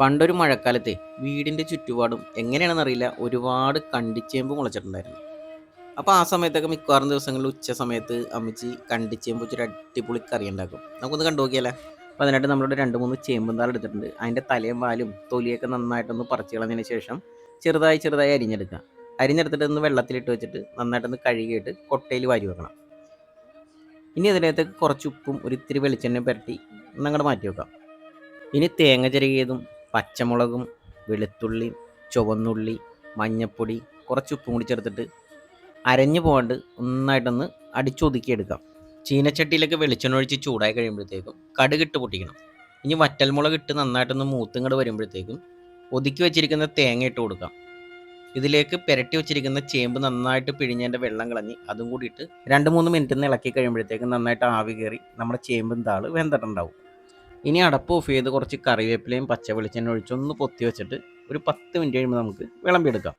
പണ്ടൊരു മഴക്കാലത്തെ വീടിന്റെ ചുറ്റുപാടും എങ്ങനെയാണെന്നറിയില്ല. ഒരുപാട് കണ്ടിച്ചേമ്പ് മുളച്ചിട്ടുണ്ടായിരുന്നു. അപ്പോൾ ആ സമയത്തൊക്കെ മിക്കവാറും ദിവസങ്ങളിൽ ഉച്ച സമയത്ത് അമ്മച്ചി കണ്ടിച്ചേമ്പ് വെച്ചൊരു അടിപൊളി കറി ഉണ്ടാക്കും. നമുക്കൊന്ന് കണ്ടു നോക്കിയാലേ? അപ്പോൾ അതിനായിട്ട് നമ്മളിവിടെ രണ്ട് മൂന്ന് ചേമ്പും താൾ എടുത്തിട്ടുണ്ട്. അതിന്റെ തലയും വാലും തൊലിയൊക്കെ നന്നായിട്ടൊന്ന് പറിച്ച് കളഞ്ഞതിന് ശേഷം ചെറുതായി ചെറുതായി അരിഞ്ഞെടുക്കുക. അരിഞ്ഞെടുത്തിട്ട് ഒന്ന് വെള്ളത്തിലിട്ട് വെച്ചിട്ട് നന്നായിട്ടൊന്ന് കഴുകിയിട്ട് കൊട്ടയിൽ വാരി വെക്കണം. ഇനി അതിനകത്തേക്ക് കുറച്ച് ഉപ്പും ഒരു ഇത്തിരി വെളിച്ചെണ്ണയും പുരട്ടി ഒന്നങ്ങോട്ട് മാറ്റി വെക്കാം. ഇനി തേങ്ങ ചിരകിയതും പച്ചമുളകും വെളുത്തുള്ളി ചുവന്നുള്ളി മഞ്ഞപ്പൊടി കുറച്ച് ഉപ്പും കൂടി ചേർത്തിട്ട് അരഞ്ഞു പോകാണ്ട് ഒന്നായിട്ടൊന്ന് അടിച്ചൊതുക്കിയെടുക്കാം. ചീനച്ചട്ടിയിലൊക്കെ വെളിച്ചെണ്ണ ഒഴിച്ച് ചൂടായി കഴിയുമ്പോഴത്തേക്കും കടുകിട്ട് പൊട്ടിക്കണം. ഇനി വറ്റൽമുളക് ഇട്ട് നന്നായിട്ടൊന്ന് മൂത്തങ്ങട് വരുമ്പോഴത്തേക്കും ഒതുക്കി വെച്ചിരിക്കുന്ന തേങ്ങ ഇട്ട് കൊടുക്കാം. ഇതിലേക്ക് പുരട്ടി വെച്ചിരിക്കുന്ന ചേമ്പ് നന്നായിട്ട് പിഴിഞ്ഞതിന്റെ വെള്ളം കളഞ്ഞ് അതും കൂടിയിട്ട് രണ്ട് മൂന്ന് മിനിറ്റ് ഇളക്കി കഴിയുമ്പോഴത്തേക്കും നന്നായിട്ട് ആവി കയറി നമ്മുടെ ചേമ്പും താൾ വെന്തിട്ടുണ്ടാവും. ഇനി അടപ്പ് ഓഫ് ചെയ്ത് കുറച്ച് കറിവേപ്പിലയും പച്ച വെളിച്ചെണ്ണ ഒഴിച്ചൊന്ന് പൊത്തി വെച്ചിട്ട് ഒരു പത്ത് മിനിറ്റ് കഴിയുമ്പോൾ നമുക്ക് വിളമ്പിയെടുക്കാം.